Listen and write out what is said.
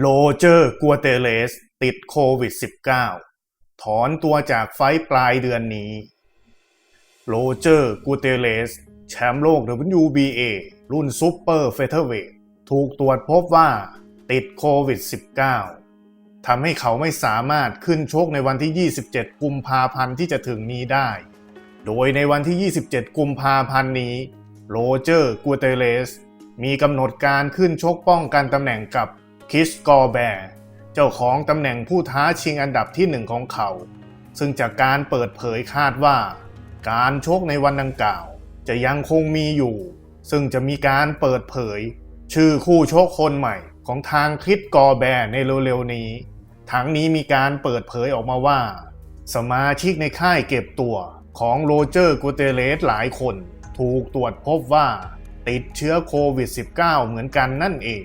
โรเจอร์กัวเตเลสติดโควิด -19 ถอนตัวจากไฟปลายเดือนนี้ โรเจอร์กัวเตเลส แชมป์โลก WBA รุ่นซูเปอร์เฟเธอร์เวทถูกตรวจพบว่าติดโควิด -19 ทำให้เขาไม่สามารถขึ้นชกในวันที่ 27 กุมภาพันธ์ที่จะถึงนี้ได้ โดยในวันที่ 27 กุมภาพันธ์นี้ โรเจอร์กัวเตเลส มีกำหนดการขึ้นชกป้องกันตำแหน่งกับ คิสกอร์แบร์เจ้าของตำแหน่งผู้ท้าชิงอันดับที่หนึ่งของเขา ซึ่งจากการเปิดเผยคาดว่า การชกในวันดังกล่าว จะยังคงมีอยู่ ซึ่งจะมีการเปิดเผย ชื่อคู่ชกคนใหม่ของทางคริสกอร์แบร์ในเร็วๆนี้ ทั้งนี้มีการเปิดเผยออกมาว่า สมาชิกในค่ายเก็บตัวของโรเจอร์กูเตเลสหลายคน ถูกตรวจพบว่าติดเชื้อโควิด -19 เหมือนกันนั่นเอง